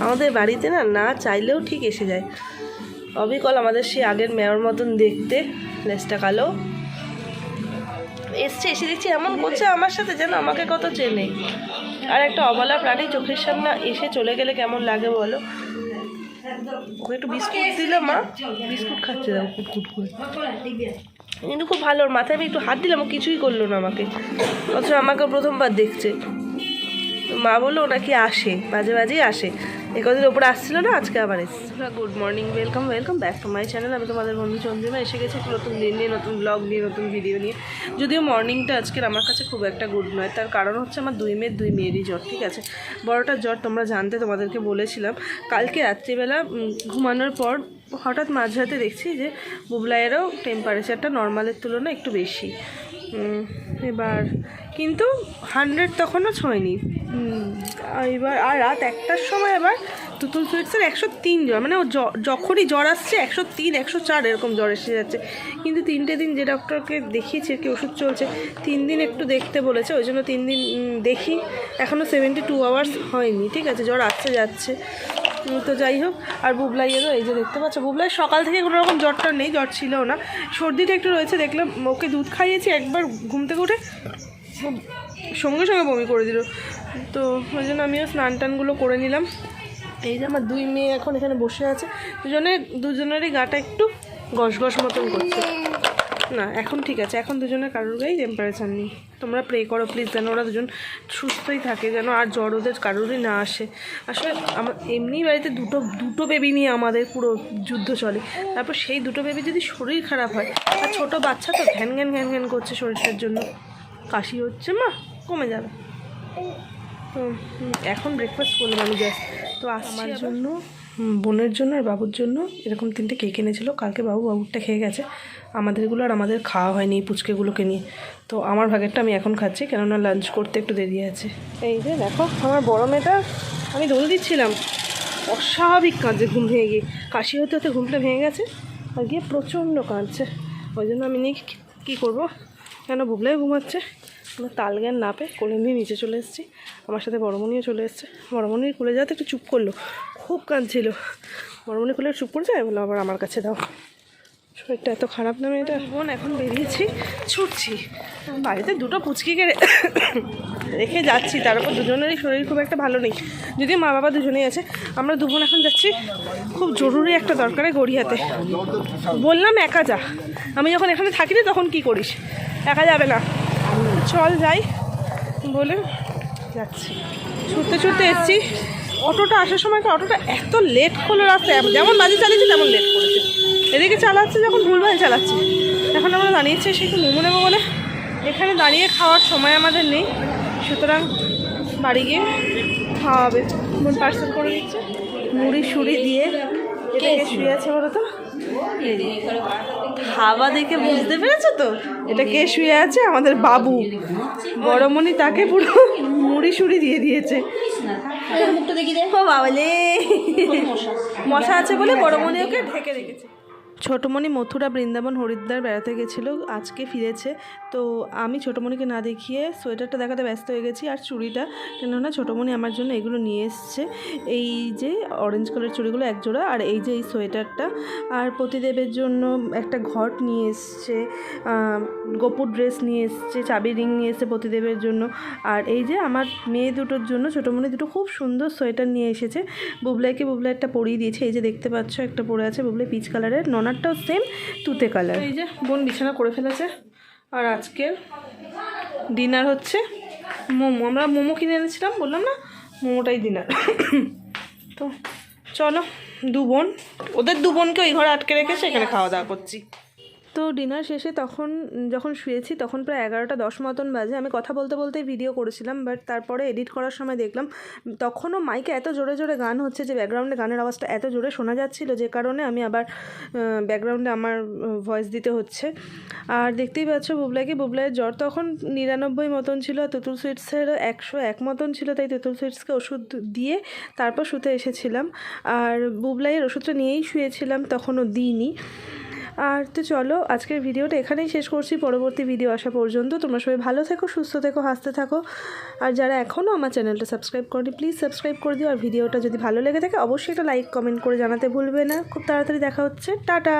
আমাদের বাড়িতে না না চাইলেও ঠিক এসে যায়। অবিকল আমাদের সেই আগের মেয়র মতন দেখতে, লেজটা কালো। এসছে, এসে দেখছি এমন করছে আমার সাথে যেন আমাকে কত চেনে। আর একটা অবলা প্রাণী চোখের সামনে এসে চলে গেলে কেমন লাগে বলো? ওকে একটু বিস্কুট দিল মা। বিস্কুট খাচ্ছে, দাও কুটকুট করে কিন্তু খুব ভালো, ওর মাথায় আমি একটু হাত দিলাম কিছুই করল না আমাকে। অথচ আমাকে প্রথমবার দেখছে। মা বলল নাকি আসে, মাঝে মাঝেই আসে। একদিন ওপরে আসছিল না, আজকে আবার এসছে। Good morning welcome welcome back to my channel আমি তোমাদের বন্ধু চন্দ্রিমা, এসে গেছি একটা নতুন দিন নিয়ে, নতুন ব্লগ নিয়ে, নতুন ভিডিও নিয়ে। যদিও মর্নিংটা আজকের আমার কাছে খুব একটা গুড নয়, তার কারণ হচ্ছে আমার দুই মেয়ের, দুই মেয়েরই জ্বর, ঠিক আছে? বড়টার জ্বর, তোমরা জানতে তোমাদেরকে বলেছিলাম। কালকে রাত্রিবেলা ঘুমানোর পর হঠাৎ মাঝরাতে দেখছি যে বুবলাইয়েরও টেম্পারেচারটা নর্মালের তুলনায় একটু বেশি। এবার, কিন্তু হান্ড্রেড তখনও ছোঁয়নি। এবার, আর রাত একটার সময় আবার তুতুল সুইটসের একশো তিন জ্বর মানে ও যখনই জ্বর আসছে একশো তিন, একশো চার এরকম জ্বর এসে যাচ্ছে। কিন্তু তিনটে দিন যে ডক্টরকে দেখিয়েছি কি ওষুধ চলছে, তিন দিন একটু দেখতে বলেছে, ওই জন্য তিন দিন দেখি। এখনও সেভেন্টি টু আওয়ার্স হয়নি, ঠিক আছে, জ্বর আসছে, যাচ্ছে। তো যাই হোক, আর বুবলাইয়েরও এই যে দেখতে পাচ্ছ, বুবলাই সকাল থেকে কোনো রকম জ্বরটা নেই, জ্বর ছিল না। সর্দিটা একটু রয়েছে, দেখলাম ওকে দুধ খাইয়েছি, একবার ঘুম থেকে উঠে সঙ্গে সঙ্গে বমি করে দিল। তো ওই জন্য আমিও স্নান টানগুলো করে নিলাম। এই যে আমার দুই মেয়ে এখন এখানে বসে আছে। দুজনে, দুজনেরই গাটা একটু গস গস মতন করছে। না, এখন ঠিক আছে। এখন দুজনের কারোর গায়েই টেম্পারেচার নেই। তোমরা প্রে করো প্লিজ যেন ওরা দুজন সুস্থই থাকে, যেন আর জ্বর ওদের কারোরই না আসে। আসলে আমার এমনি বাড়িতে দুটো দুটো বেবি নিয়ে আমাদের পুরো যুদ্ধ চলে। তারপর সেই দুটো বেবি যদি শরীর খারাপ হয়, আর ছোটো বাচ্চা তো ঘ্যান ঘ্যান ঘ্যান ঘ্যান করছে শরীরটার জন্য। কাশি হচ্ছে মা, কমে যাবে। তো এখন ব্রেকফাস্ট করলাম আমি জাস্ট তো আমার জন্য। বোনের জন্য আর বাবুর জন্য। এরকম তিনটে কেক এনেছিল। কালকে বাবু বাবুরটা খেয়ে গেছে। আমাদেরগুলো আর আমাদের খাওয়া হয়নি এই পুচকেগুলোকে নিয়ে। তো আমার ভাগেরটা আমি এখন খাচ্ছি কেননা লাঞ্চ করতে একটু দেরি আছে। এই যে দেখো আমার বড় মেয়েটা আমি দোল দিচ্ছিলাম। অস্বাভাবিক কাঁদছে ঘুম ভেঙে গিয়ে। কাশি হতে হতে ঘুমটা ভেঙে গেছে আর গিয়ে প্রচণ্ড কাঁদছে। ওই জন্য আমি নিয়ে কী করব? কেন বুবলাই ঘুমাচ্ছে? আমরা তাল জ্ঞান না পেয়ে কোলে নিয়ে নিচে চলে এসেছি। আমার সাথে বড়মণিও চলে এসেছে। বড়মণির কোলে যাতে একটু চুপ করল। খুব কাঁদছিল। বড়মণি কোলে চুপ করে যায়? বলো আবার আমার কাছে দাও। শরীরটা এত খারাপ না মেয়েটা বোন, এখন বেরিয়েছি, ছুটছি। বাড়িতে দুটো পুচকিকে রেখে যাচ্ছি। তার উপর দুজনেরই শরীর খুব একটা ভালো নেই। যদিও মা বাবা দুজনেই আছে, আমরা দুবোন এখন যাচ্ছি খুব জরুরি একটা দরকারে গড়িয়াতে। বললাম, একা যা। আমি যখন এখানে থাকি না তখন কি করিস? একা যাবে না। চল যাই। বলে যাচ্ছি। ছুটতে ছুটতে এসেছি। অটোটা আসার সময় অটোটা এত লেট করল রাস্তায়। যেমন বাজি চালিয়েছে তেমন লেট করেছে। এদিকে চালাচ্ছে যখন ভুলভাল চালাচ্ছে। এখন আমরা দাঁড়িয়েছি সে একটু মোমো নেব বলে। এখানে দাঁড়িয়ে খাওয়ার সময় আমাদের নেই। সুতরাং বাড়ি গিয়ে খাওয়াবে মন পার্সেল করে দিচ্ছে। মুড়ি সুড়ি দিয়ে শুয়ে আছে বলো তো। হাওয়া দেখে বুঝতে পেরেছ তো? এটা কে শুয়ে আছে? আমাদের বাবু। বড়মণি তাকে পুরো মুড়ি সুড়ি দিয়ে দিয়েছে। বাবালে মশা আছে বলে বড়মণি ওকে ঢেকে রেখেছে। ছোটোমণি মথুরা বৃন্দাবন হরিদ্বার বেড়াতে গেছিল, আজকে ফিরেছে। তো আমি ছোটোমণিকে না দেখিয়ে সোয়েটারটা দেখাতে ব্যস্ত হয়ে গেছি আর চুড়িটা। কেননা ছোটোমণি আমার জন্য এগুলো নিয়ে এসছে। এই যে অরেঞ্জ কালার চুড়িগুলো এক জোড়া আর এই যে এই সোয়েটারটা। আর পতিদেবের জন্য একটা ঘট নিয়ে এসছে গোপুর ড্রেস নিয়ে এসছে, চাবি রিং নিয়ে এসছে পতিদেবের জন্য। আর এই যে আমার মেয়ে দুটোর জন্য, ছোটোমণি দুটো খুব সুন্দর সোয়েটার নিয়ে এসেছে। বুবলাইকে বুবলাইটা পরিয়ে দিয়েছে, এই যে দেখতে পাচ্ছ একটা পরে আছে, বুবলাই পিচ কালারের ননারটাও সেম তুতে কালার। এই যে বোন বিছানা করে ফেলেছে। আর আজকের ডিনার হচ্ছে মোমো। আমরা মোমো কিনে এনেছিলাম, বললাম না, মোমোটাই ডিনার তো চলো, দু বোন। ওদের দু বোনকে ওই ঘরে আটকে রেখেছে এখানে খাওয়া দাওয়া করছি। তো ডিনার শেষে তখন, যখন শুয়েছি তখন প্রায় এগারোটা দশ মতন বাজে। আমি কথা বলতে বলতেই ভিডিও করেছিলাম বাট তারপরে এডিট করার সময় দেখলাম, তখনও মাইকে এত জোরে জোরে গান হচ্ছে যে ব্যাকগ্রাউন্ডে গানের আওয়াজটা এত জোরে শোনা যাচ্ছিল যে কারণে আমি আবার ব্যাকগ্রাউন্ডে আমার ভয়েস দিতে হচ্ছে। আর দেখতেই পাচ্ছ বুবলাইকে বুবলাইয়ের জ্বর তখন নিরানব্বই মতন ছিল, আর তুতুল সুইটসের একশো এক মতন ছিল, তাই তুতুল সুইটসকে ওষুধ দিয়ে তারপর শুতে এসেছিলাম। আর বুবলাইয়ের ওষুধটা নিয়েই শুয়েছিলাম, তখনও দিইনি। আর তো চলো, আজকের ভিডিওটা এখানেই শেষ করছি। পরবর্তী ভিডিও আসা পর্যন্ত তোমরা সবাই ভালো থেকো, সুস্থ থেকো, হাসতে থাকো। আর যারা এখনও আমার চ্যানেলটা সাবস্ক্রাইব করনি প্লিজ সাবস্ক্রাইব করে দিও। আর ভিডিওটা যদি ভালো লেগে থাকে, অবশ্যই একটা লাইক কমেন্ট করে জানাতে ভুলবে না। খুব তাড়াতাড়ি দেখা হচ্ছে। টাটা!